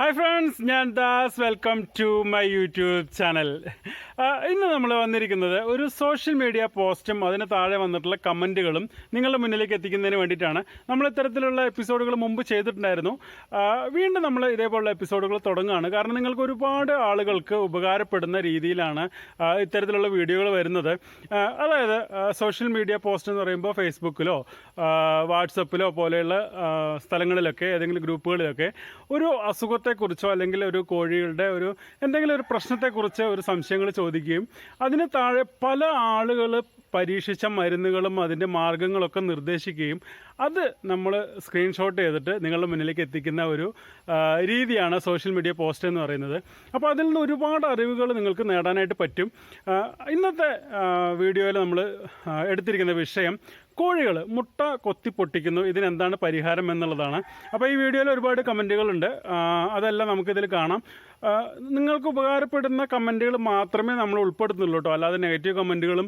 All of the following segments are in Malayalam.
ഹായ് ഫ്രണ്ട്സ് ഞാൻ Das. Welcome to my YouTube channel ഇന്ന് നമ്മൾ വന്നിരിക്കുന്നത് ഒരു സോഷ്യൽ മീഡിയ പോസ്റ്റും അതിന് താഴെ വന്നിട്ടുള്ള കമന്റുകളും നിങ്ങളുടെ മുന്നിലേക്ക് എത്തിക്കുന്നതിന് വേണ്ടിയിട്ടാണ്. നമ്മൾ ഇത്തരത്തിലുള്ള എപ്പിസോഡുകൾ മുമ്പ് ചെയ്തിട്ടുണ്ടായിരുന്നു. വീണ്ടും നമ്മൾ ഇതേപോലുള്ള എപ്പിസോഡുകൾ തുടങ്ങുകയാണ്. കാരണം നിങ്ങൾക്ക് ഒരുപാട് ആളുകൾക്ക് ഉപകാരപ്പെടുന്ന രീതിയിലാണ് ഇത്തരത്തിലുള്ള വീഡിയോകൾ വരുന്നത്. അതായത് സോഷ്യൽ മീഡിയ പോസ്റ്റ് എന്ന് പറയുമ്പോൾ ഫേസ്ബുക്കിലോ വാട്സപ്പിലോ പോലെയുള്ള സ്ഥലങ്ങളിലൊക്കെ ഏതെങ്കിലും ഗ്രൂപ്പുകളിലൊക്കെ ഒരു അസുഖത്തെക്കുറിച്ചോ അല്ലെങ്കിൽ ഒരു കോഴികളുടെ ഒരു എന്തെങ്കിലും ഒരു പ്രശ്നത്തെക്കുറിച്ച് ഒരു സംശയങ്ങൾ ചോദിക്കുകയും അതിന് താഴെ പല ആളുകൾ പരീക്ഷിച്ച മരുന്നുകളും അതിന്റെ മാർഗങ്ങളൊക്കെ നിർദ്ദേശിക്കുകയും അത് നമ്മൾ സ്ക്രീൻഷോട്ട് ചെയ്തിട്ട് നിങ്ങളുടെ മുന്നിലേക്ക് എത്തിക്കുന്ന ഒരു രീതിയാണ് സോഷ്യൽ മീഡിയ പോസ്റ്റ് എന്ന് പറയുന്നത്. അപ്പോൾ അതിൽ നിന്ന് ഒരുപാട് അറിവുകൾ നിങ്ങൾക്ക് നേടാനായിട്ട് പറ്റും. ഇന്നത്തെ വീഡിയോയിൽ നമ്മൾ എടുത്തിരിക്കുന്ന വിഷയം കോഴികൾ മുട്ട കൊത്തി പൊട്ടിക്കുന്നു. ഇതിനെന്താണ് പരിഹാരം എന്നുള്ളതാണ്. അപ്പോൾ ഈ വീഡിയോയിൽ ഒരുപാട് കമന്റുകളുണ്ട് അതെല്ലാം നമുക്കിതിൽ കാണാം. നിങ്ങൾക്ക് ഉപകാരപ്പെടുന്ന കമന്റുകൾ മാത്രമേ നമ്മൾ ഉൾപ്പെടുത്തുന്നുള്ളൂ കേട്ടോ. അല്ലാതെ നെഗറ്റീവ് കമന്റുകളും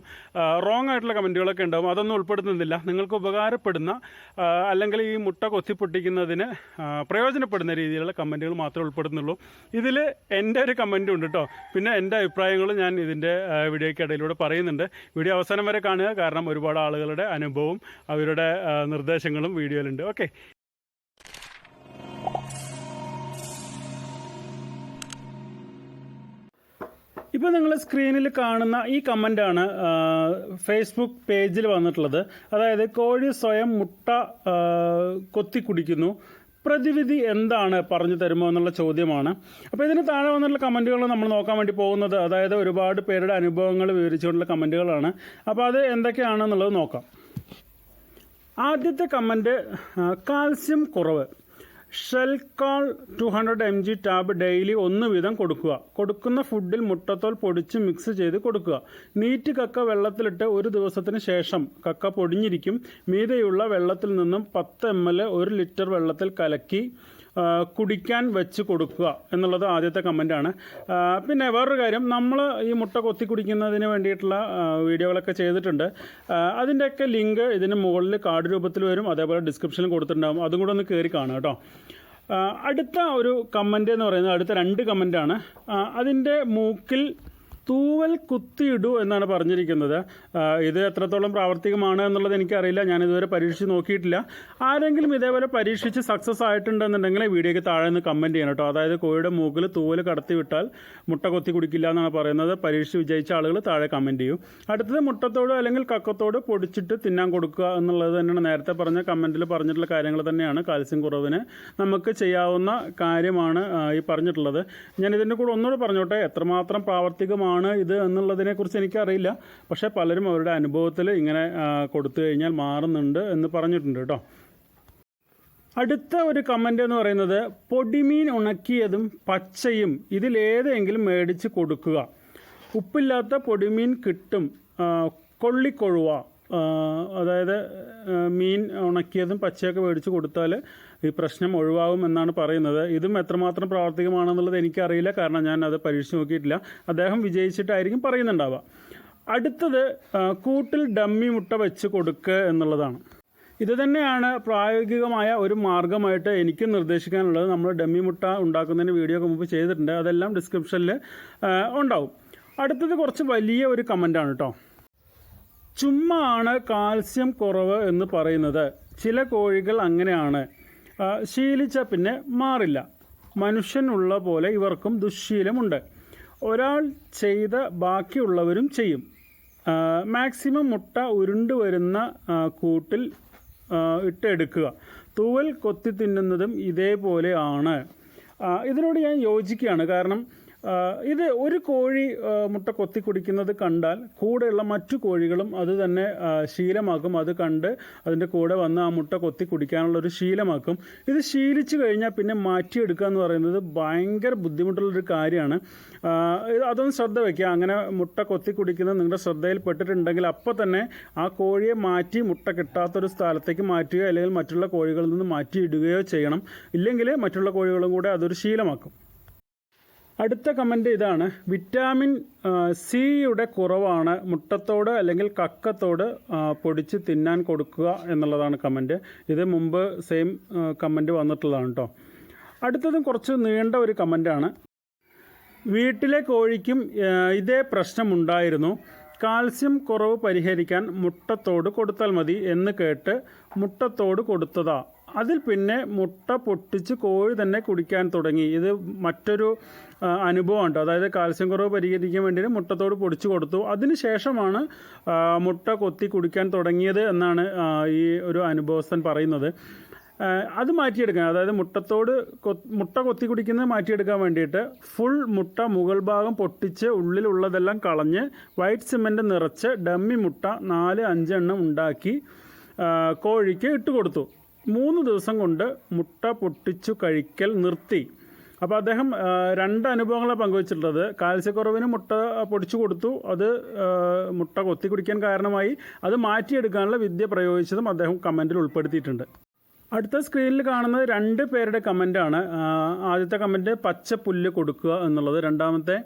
റോങ് ആയിട്ടുള്ള കമന്റുകളൊക്കെ ഉണ്ടാവും. അതൊന്നും ഉൾപ്പെടുത്തുന്നില്ല. നിങ്ങൾക്ക് ഉപകാരപ്പെടുന്ന അല്ലെങ്കിൽ ഈ മുട്ട കൊത്തി പൊട്ടിക്കുന്നതിന് പ്രയോജനപ്പെടുന്ന രീതിയിലുള്ള കമന്റുകൾ മാത്രമേ ഉൾപ്പെടുത്തുന്നുള്ളൂ. ഇതിൽ എന്റെ ഒരു കമന്റും ഉണ്ട് കേട്ടോ. പിന്നെ എന്റെ അഭിപ്രായങ്ങളും ഞാൻ ഇതിന്റെ വീഡിയോയ്ക്ക് ഇടയിലൂടെ പറയുന്നുണ്ട്. വീഡിയോ അവസാനം വരെ കാണുക. കാരണം ഒരുപാട് ആളുകളുടെ അനുഭവവും അവരുടെ നിർദ്ദേശങ്ങളും വീഡിയോയിലുണ്ട്. ഓക്കെ. ഇപ്പോൾ നിങ്ങൾ സ്ക്രീനിൽ കാണുന്ന ഈ കമന്റാണ് ഫേസ്ബുക്ക് പേജിൽ വന്നിട്ടുള്ളത്. അതായത് കോഴി സ്വയം മുട്ട കൊത്തി കുടിക്കുന്നു. പ്രതിവിധി എന്താണ് പറഞ്ഞു തരുമോ എന്നുള്ള ചോദ്യമാണ്. അപ്പോൾ ഇതിന് താഴെ വന്നിട്ടുള്ള കമന്റുകൾ നമ്മൾ നോക്കാൻ വേണ്ടി പോകുന്നത്. അതായത് ഒരുപാട് പേരുടെ അനുഭവങ്ങൾ വിവരിച്ചുകൊണ്ടുള്ള കമന്റുകളാണ് അപ്പോൾ അത് എന്തൊക്കെയാണെന്നുള്ളത് നോക്കാം. ആദ്യത്തെ കമന്റ് കാൽസ്യം കുറവ്. Shelcal two hundred M G tab daily ഒന്ന് വീതം കൊടുക്കുക. കൊടുക്കുന്ന ഫുഡിൽ മുട്ടത്തോൽ പൊടിച്ച് മിക്സ് ചെയ്ത് കൊടുക്കുക. നീറ്റ് കക്ക വെള്ളത്തിലിട്ട് ഒരു ദിവസത്തിന് ശേഷം കക്ക പൊടിഞ്ഞിരിക്കും. മീതെയുള്ള വെള്ളത്തിൽ നിന്നും പത്ത് എം എൽ ഒരു ലിറ്റർ വെള്ളത്തിൽ കലക്കി കുടിക്കാൻ വെച്ച് കൊടുക്കുക എന്നുള്ളത് ആദ്യത്തെ കമന്റാണ് പിന്നെ വേറൊരു കാര്യം നമ്മൾ ഈ മുട്ട കൊത്തി കുടിക്കുന്നതിന് വേണ്ടിയിട്ടുള്ള വീഡിയോകളൊക്കെ ചെയ്തിട്ടുണ്ട്. അതിന്റെയൊക്കെ ലിങ്ക് ഇതിന് മുകളിൽ കാർഡ് രൂപത്തിൽ വരും അതേപോലെ ഡിസ്ക്രിപ്ഷനിൽ കൊടുത്തിട്ടുണ്ടാകും അതും കൂടെ ഒന്ന് കയറി കാണുക കേട്ടോ. അടുത്ത ഒരു കമന്റ് എന്ന് പറയുന്നത് അടുത്ത രണ്ട് കമന്റാണ് അതിന്റെ മൂക്കിൽ തൂവൽ കുത്തിയിടൂ എന്നാണ് പറഞ്ഞിരിക്കുന്നത്. ഇത് എത്രത്തോളം പ്രാവർത്തികമാണ് എന്നുള്ളത് എനിക്കറിയില്ല. ഞാൻ ഇതുവരെ പരീക്ഷിച്ച് നോക്കിയിട്ടില്ല. ആരെങ്കിലും ഇതേപോലെ പരീക്ഷിച്ച് സക്സസ് ആയിട്ടുണ്ടെന്നുണ്ടെങ്കിൽ വീഡിയോയ്ക്ക് താഴെ നിന്ന് കമന്റ് ചെയ്യണം കേട്ടോ. അതായത് കോഴിയുടെ മൂക്കിൽ തൂവൽ കടത്തി വിട്ടാൽ മുട്ട കൊത്തി കുടിക്കില്ല എന്നാണ് പറയുന്നത്. പരീക്ഷിച്ച് വിജയിച്ച ആളുകൾ താഴെ കമന്റ് ചെയ്യും. അടുത്തത് മുട്ടത്തോട് അല്ലെങ്കിൽ കക്കത്തോട് പൊടിച്ചിട്ട് തിന്നാൻ കൊടുക്കുക എന്നുള്ളത് തന്നെയാണ് നേരത്തെ പറഞ്ഞ കമന്റിൽ പറഞ്ഞിട്ടുള്ള കാര്യങ്ങൾ തന്നെയാണ്. കാൽസ്യം കുറവിന് നമുക്ക് ചെയ്യാവുന്ന കാര്യമാണ് ഈ പറഞ്ഞിട്ടുള്ളത്. ഞാൻ ഇതിന്റെ കൂടെ ഒന്നുകൂടെ പറഞ്ഞോട്ടെ. എത്രമാത്രം പ്രാവർത്തികമാണ് ഇത് എന്നുള്ളതിനെക്കുറിച്ച് എനിക്കറിയില്ല. പക്ഷേ പലരും അവരുടെ അനുഭവത്തിൽ ഇങ്ങനെ കൊടുത്തു കഴിഞ്ഞാൽ മാറുന്നുണ്ട് എന്ന് പറഞ്ഞിട്ടുണ്ട് കേട്ടോ. അടുത്ത ഒരു കമന്റ് എന്ന് പറയുന്നത് പൊടിമീൻ ഉണക്കിയതും പച്ചയും ഇതിലേതെങ്കിലും മേടിച്ച് കൊടുക്കുക. ഉപ്പില്ലാത്ത പൊടിമീൻ കിട്ടും കൊള്ളിക്കൊഴുവ. അതായത് മീൻ ഉണക്കിയതും പച്ചയൊക്കെ മേടിച്ച് കൊടുത്താൽ ഈ പ്രശ്നം ഒഴിവാകും എന്നാണ് പറയുന്നത്. ഇതും എത്രമാത്രം പ്രാവർത്തികമാണെന്നുള്ളത് എനിക്കറിയില്ല. കാരണം ഞാൻ അത് പരീക്ഷിച്ച് നോക്കിയിട്ടില്ല. അദ്ദേഹം വിജയിച്ചിട്ടായിരിക്കും പറയുന്നുണ്ടാവുക. അടുത്തത് കൂട്ടിൽ ഡമ്മി മുട്ട വെച്ച് കൊടുക്കുക എന്നുള്ളതാണ്. ഇത് തന്നെയാണ് പ്രായോഗികമായ ഒരു മാർഗമായിട്ട് എനിക്ക് നിർദ്ദേശിക്കാനുള്ളത്. നമ്മൾ ഡമ്മി മുട്ട ഉണ്ടാക്കുന്നതിന് വീഡിയോ മുമ്പ് ചെയ്തിട്ടുണ്ട്. അതെല്ലാം ഡിസ്ക്രിപ്ഷനിൽ ഉണ്ടാവും. അടുത്തത് കുറച്ച് വലിയ ഒരു കമന്റാണ് കേട്ടോ. ചുമ്മാ ആണ് കാൽസ്യം കുറവ് എന്ന് പറയുന്നത്. ചില കോഴികൾ അങ്ങനെയാണ്. ശീലിച്ച പിന്നെ മാറില്ല. മനുഷ്യനുള്ള പോലെ ഇവർക്കും ദുശ്ശീലമുണ്ട് ഒരാൾ ചെയ്ത ബാക്കിയുള്ളവരും ചെയ്യും. മാക്സിമം മുട്ട ഉരുണ്ടു വരുന്ന കൂട്ടിൽ ഇട്ടെടുക്കുക. തൂവൽ കൊത്തി തിന്നുന്നതും ഇതേപോലെയാണ് ഇതിനോട് ഞാൻ യോജിക്കുകയാണ്. കാരണം ഇത് ഒരു കോഴി മുട്ട കൊത്തി കുടിക്കുന്നത് കണ്ടാൽ കൂടെയുള്ള മറ്റു കോഴികളും അത് തന്നെ ശീലമാക്കും. അത് കണ്ട് അതിന്റെ കൂടെ വന്ന് ആ മുട്ട കൊത്തി കുടിക്കാനുള്ള ഒരു ശീലമാക്കും. ഇത് ശീലിച്ചു കഴിഞ്ഞാൽ പിന്നെ മാറ്റിയെടുക്കുക എന്ന് പറയുന്നത് ഭയങ്കര ബുദ്ധിമുട്ടുള്ളൊരു കാര്യമാണ്. അതൊന്ന് ശ്രദ്ധ വയ്ക്കുക അങ്ങനെ മുട്ട കൊത്തി കുടിക്കുന്നത് നിങ്ങളുടെ ശ്രദ്ധയിൽപ്പെട്ടിട്ടുണ്ടെങ്കിൽ അപ്പോൾ തന്നെ ആ കോഴിയെ മാറ്റി മുട്ട കിട്ടാത്തൊരു സ്ഥലത്തേക്ക് മാറ്റുകയോ അല്ലെങ്കിൽ മറ്റുള്ള കോഴികളിൽ നിന്ന് മാറ്റിയിടുകയോ ചെയ്യണം. ഇല്ലെങ്കിൽ മറ്റുള്ള കോഴികളും കൂടെ അതൊരു ശീലമാക്കും. അടുത്ത കമന്റ് ഇതാണ്. വിറ്റാമിൻ സിയുടെ കുറവാണ്. മുട്ടത്തോട് അല്ലെങ്കിൽ കക്കത്തോട് പൊടിച്ച് തിന്നാൻ കൊടുക്കുക എന്നുള്ളതാണ് കമന്റ് ഇത് മുമ്പ് സെയിം കമന്റ് വന്നിട്ടുള്ളതാണ് കേട്ടോ അടുത്തതും കുറച്ച് നീണ്ട ഒരു കമന്റാണ് വീട്ടിലെ കോഴിക്കും ഇതേ പ്രശ്നമുണ്ടായിരുന്നു. കാൽസ്യം കുറവ് പരിഹരിക്കാൻ മുട്ടത്തോട് കൊടുത്താൽ മതി എന്ന് കേട്ട് മുട്ടത്തോട് കൊടുത്തതാ. അതിൽ പിന്നെ മുട്ട പൊട്ടിച്ച് കോഴി തന്നെ കുടിക്കാൻ തുടങ്ങി. ഇത് മറ്റൊരു അനുഭവം അനുഭവമുണ്ട്. അതായത് കാൽസ്യം കുറവ് പരിഹരിക്കാൻ വേണ്ടി മുട്ടത്തോട് പൊടിച്ചു കൊടുത്തു. അതിനുശേഷമാണ് മുട്ട കൊത്തി കുടിക്കാൻ തുടങ്ങിയത് എന്നാണ് ഈ ഒരു അനുഭവസ്ഥൻ പറയുന്നത്. അത് മാറ്റിയെടുക്കാൻ അതായത് മുട്ടത്തോട് മുട്ട കൊത്തി കുടിക്കുന്നത് മാറ്റിയെടുക്കാൻ വേണ്ടിയിട്ട് ഫുൾ മുട്ട മുകൾ ഭാഗം പൊട്ടിച്ച് ഉള്ളിലുള്ളതെല്ലാം കളഞ്ഞ് വൈറ്റ് സിമെന്റ് നിറച്ച് ഡമ്മി മുട്ട നാല് അഞ്ചെണ്ണം ഉണ്ടാക്കി കോഴിക്ക് ഇട്ട് കൊടുത്തു. മൂന്ന് ദിവസം കൊണ്ട് മുട്ട പൊട്ടിച്ചു കഴിക്കൽ നിർത്തി. അപ്പോൾ അദ്ദേഹം രണ്ട് അനുഭവങ്ങളാണ് പങ്കുവച്ചിട്ടുള്ളത്. കാൽസ്യക്കുറവിന് മുട്ട പൊടിച്ചു കൊടുത്തു. അത് മുട്ട കൊത്തി കുടിക്കാൻ കാരണമായി. അത് മാറ്റിയെടുക്കാനുള്ള വിദ്യ പ്രയോഗിച്ചതും അദ്ദേഹം കമന്റിൽ ഉൾപ്പെടുത്തിയിട്ടുണ്ട്. അടുത്ത സ്ക്രീനിൽ കാണുന്നത് രണ്ട് പേരുടെ കമന്റാണ് ആദ്യത്തെ കമന്റ് പച്ച പുല്ല് കൊടുക്കുക എന്നുള്ളത്. രണ്ടാമത്തെ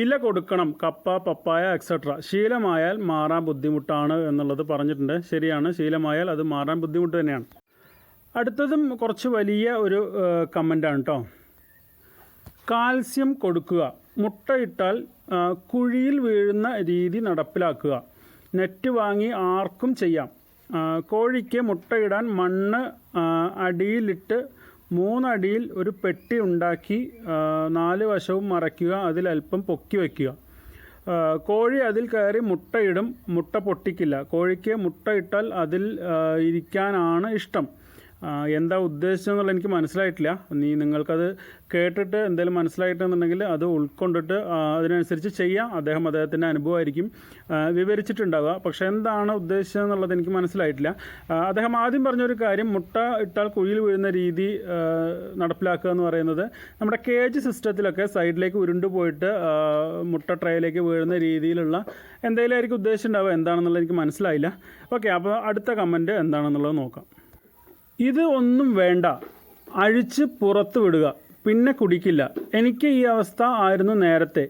ഇല കൊടുക്കണം കപ്പ പപ്പായ എക്സെട്ര ശീലമായാൽ മാറാൻ ബുദ്ധിമുട്ടാണ് എന്നുള്ളത് പറഞ്ഞിട്ടുണ്ട്. ശരിയാണ് ശീലമായാൽ അത് മാറാൻ ബുദ്ധിമുട്ട് തന്നെയാണ്. അടുത്തതും കുറച്ച് വലിയ ഒരു കമന്റാണ് കേട്ടോ കാൽസ്യം കൊടുക്കുക. മുട്ടയിട്ടാൽ കുഴിയിൽ വീഴുന്ന രീതി നടപ്പിലാക്കുക. നെറ്റ് വാങ്ങി ആർക്കും ചെയ്യാം. കോഴിക്ക് മുട്ടയിടാൻ മണ്ണ് അടിയിലിട്ട് മൂന്നടിയിൽ ഒരു പെട്ടി ഉണ്ടാക്കി നാല് വശവും മറയ്ക്കുക അതിൽ അല്പം പൊക്കി വയ്ക്കുക. കോഴി അതിൽ കയറി മുട്ടയിടും മുട്ട പൊട്ടിക്കില്ല. കോഴിക്ക് മുട്ടയിട്ടാൽ അതിൽ ഇരിക്കാനാണ് ഇഷ്ടം. എന്താ ഉദ്ദേശിച്ചത് എന്നുള്ളത് എനിക്ക് മനസ്സിലായിട്ടില്ല. നീ നിങ്ങൾക്കത് കേട്ടിട്ട് എന്തെങ്കിലും മനസ്സിലായിട്ടുണ്ടെങ്കിൽ അത് ഉൾക്കൊണ്ടിട്ട് അതിനനുസരിച്ച് ചെയ്യാം. അദ്ദേഹം അദ്ദേഹത്തിന്റെ അനുഭവമായിരിക്കും. വിവരിച്ചിട്ടുണ്ടാവുക. പക്ഷേ എന്താണ് ഉദ്ദേശിച്ചത് എന്നുള്ളത് എനിക്ക് മനസ്സിലായിട്ടില്ല. അദ്ദേഹം ആദ്യം പറഞ്ഞൊരു കാര്യം മുട്ട ഇട്ടാൽ കുഴിയിൽ വീഴുന്ന രീതി നടപ്പിലാക്കുക എന്ന് പറയുന്നത് നമ്മുടെ കേജ് സിസ്റ്റത്തിലൊക്കെ സൈഡിലേക്ക് ഉരുണ്ടു പോയിട്ട് മുട്ട ട്രേയിലേക്ക് വീഴുന്ന രീതിയിലുള്ള എന്തെങ്കിലും ആയിരിക്കും ഉദ്ദേശിച്ചിട്ടുണ്ടാവുക. എന്താണെന്നുള്ളത് എനിക്ക് മനസ്സിലായില്ല. ഓക്കെ അപ്പോൾ അടുത്ത കമന്റ് എന്താണെന്നുള്ളത് നോക്കാം. ഇത് ഒന്നും വേണ്ട. അഴിച്ച് പുറത്ത് വിടുക. പിന്നെ കുടിക്കില്ല. എനിക്ക് ഈ അവസ്ഥ ആയിരുന്നു നേരത്തെ.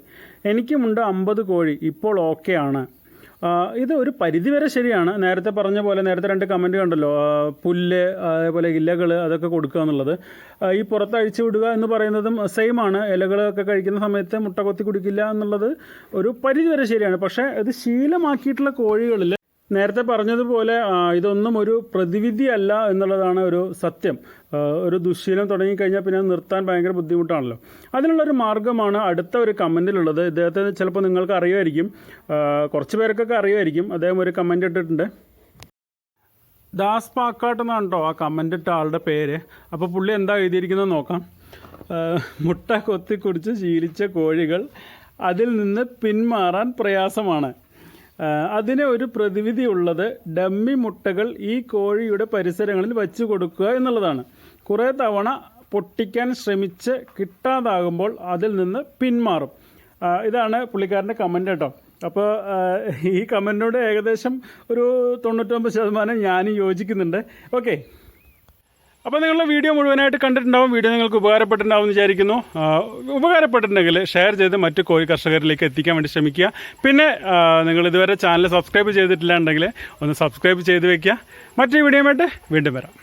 എനിക്കുമുണ്ട് അമ്പത് കോഴി. ഇപ്പോൾ ഓക്കെ ആണ്. ഇത് ഒരു പരിധിവരെ ശരിയാണ്. നേരത്തെ പറഞ്ഞ പോലെ നേരത്തെ രണ്ട് കമന്റ് കണ്ടല്ലോ. പുല്ല് അതേപോലെ ഇലകൾ അതൊക്കെ കൊടുക്കുക എന്നുള്ളത്. ഈ പുറത്ത് അഴിച്ചു വിടുക എന്ന് പറയുന്നതും സെയിം ആണ്. ഇലകളൊക്കെ കഴിക്കുന്ന സമയത്ത് മുട്ട കൊത്തി കുടിക്കില്ല എന്നുള്ളത് ഒരു പരിധിവരെ ശരിയാണ്. പക്ഷേ ഇത് ശീലമാക്കിയിട്ടുള്ള കോഴികളിൽ നേരത്തെ പറഞ്ഞതുപോലെ ഇതൊന്നും ഒരു പ്രതിവിധി അല്ല എന്നുള്ളതാണ് ഒരു സത്യം. ഒരു ദുശ്ശീലം തുടങ്ങിക്കഴിഞ്ഞാൽ പിന്നെ നിർത്താൻ ഭയങ്കര ബുദ്ധിമുട്ടാണല്ലോ. അതിനുള്ളൊരു മാർഗമാണ് അടുത്ത ഒരു കമന്റിലുള്ളത് ഇദ്ദേഹത്തെ ചിലപ്പോൾ നിങ്ങൾക്ക് അറിയുമായിരിക്കും. കുറച്ച് പേർക്കൊക്കെ അറിയുമായിരിക്കും. അദ്ദേഹം ഒരു കമന്റ് ഇട്ടിട്ടുണ്ട്. ദാസ് പാക്കാട്ട് എന്നാണ് കേട്ടോ ആ കമന്റ് ഇട്ട ആളുടെ പേര്. അപ്പോൾ പുള്ളി എന്താ എഴുതിയിരിക്കുന്നത് നോക്കാം. മുട്ട കൊത്തി കുടിച്ച് ശീലിച്ച കോഴികൾ അതിൽ നിന്ന് പിന്മാറാൻ പ്രയാസമാണ്. അതിന് ഒരു പ്രതിവിധി ഉള്ളത് ഡമ്മി മുട്ടകൾ ഈ കോഴിയുടെ പരിസരങ്ങളിൽ വച്ചു കൊടുക്കുക എന്നുള്ളതാണ്. കുറേ തവണ പൊട്ടിക്കാൻ ശ്രമിച്ച് കിട്ടാതാകുമ്പോൾ അതിൽ നിന്ന് പിന്മാറും. ഇതാണ് പുള്ളിക്കാരന്റെ കമന്റ് കേട്ടോ. അപ്പോൾ ഈ കമന്റിനോട് ഏകദേശം ഒരു തൊണ്ണൂറ്റൊമ്പത് ശതമാനം ഞാനും യോജിക്കുന്നുണ്ട്. ഓക്കെ. അപ്പോൾ നിങ്ങളുടെ വീഡിയോ മുഴുവനായിട്ട് കണ്ടിട്ടുണ്ടാവും. വീഡിയോ നിങ്ങൾക്ക് ഉപകാരപ്പെട്ടിട്ടുണ്ടാവും എന്ന് വിചാരിക്കുന്നു ഉപകാരപ്പെട്ടിട്ടുണ്ടെങ്കിൽ ഷെയർ ചെയ്ത് മറ്റ് കോഴി കർഷകരിലേക്ക് എത്തിക്കാൻ വേണ്ടി ശ്രമിക്കുക. പിന്നെ നിങ്ങൾ ഇതുവരെ ചാനൽ സബ്സ്ക്രൈബ് ചെയ്തിട്ടില്ല ഉണ്ടെങ്കിൽ ഒന്ന് സബ്സ്ക്രൈബ് ചെയ്ത് വെക്കുക. മറ്റൊരു വീഡിയോയുമായിട്ട് വീണ്ടും വരാം.